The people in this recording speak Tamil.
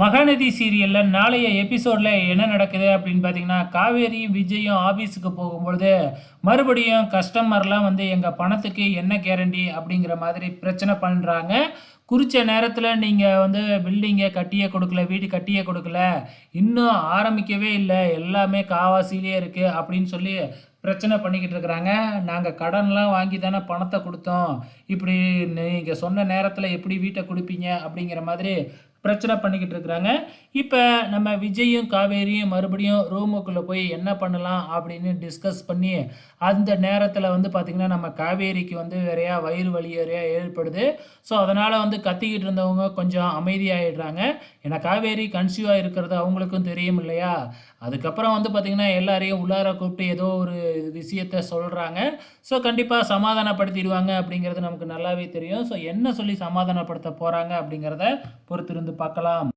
மகாநதி சீரியலில் நாளைய எபிசோடில் என்ன நடக்குது அப்படின்னு பார்த்தீங்கன்னா காவேரியும் விஜயும் ஆஃபீஸுக்கு போகும்பொழுது மறுபடியும் கஸ்டமர்லாம் வந்து எங்கள் பணத்துக்கு என்ன கேரண்டி அப்படிங்கிற மாதிரி பிரச்சனை பண்ணுறாங்க குறித்த நேரத்தில் நீங்கள் வந்து பில்டிங்கை கட்டியே கொடுக்கல வீடு கட்டியே கொடுக்கல இன்னும் ஆரம்பிக்கவே இல்லை எல்லாமே காவாசிலே இருக்குது அப்படின்னு சொல்லி பிரச்சனை பண்ணிக்கிட்டு இருக்கிறாங்க. நாங்கள் கடன்லாம் வாங்கி தானே பணத்தை கொடுத்தோம். இப்படி நீங்கள் சொன்ன நேரத்தில் எப்படி வீட்டை கொடுப்பீங்க அப்படிங்கிற மாதிரி பிரச்சனை பண்ணிக்கிட்டு இருக்கிறாங்க. இப்போ நம்ம விஜயும் காவேரியும் மறுபடியும் ரூமுக்குள்ளே போய் என்ன பண்ணலாம் அப்படின்னு டிஸ்கஸ் பண்ணி அந்த நேரத்தில் வந்து பார்த்திங்கன்னா நம்ம காவேரிக்கு வந்து வேறையா வயிறு வலி வேறையா ஏற்படுது. ஸோ அதனால் வந்து கத்திக்கிட்டு இருந்தவங்க கொஞ்சம் அமைதியாகிடுறாங்க ஏன்னா காவேரி கன்சியூவாக இருக்கிறது அவங்களுக்கும் தெரியும் இல்லையா? அதுக்கப்புறம் வந்து பார்த்திங்கன்னா எல்லாரையும் உள்ளார கூப்பிட்டு ஏதோ ஒரு விஷயத்த சொல்கிறாங்க ஸோ கண்டிப்பாக சமாதானப்படுத்திடுவாங்க அப்படிங்கிறது நமக்கு நல்லாவே தெரியும். ஸோ என்ன சொல்லி சமாதானப்படுத்த போகிறாங்க அப்படிங்கிறத பொறுத்திருந்து பார்க்கலாம்.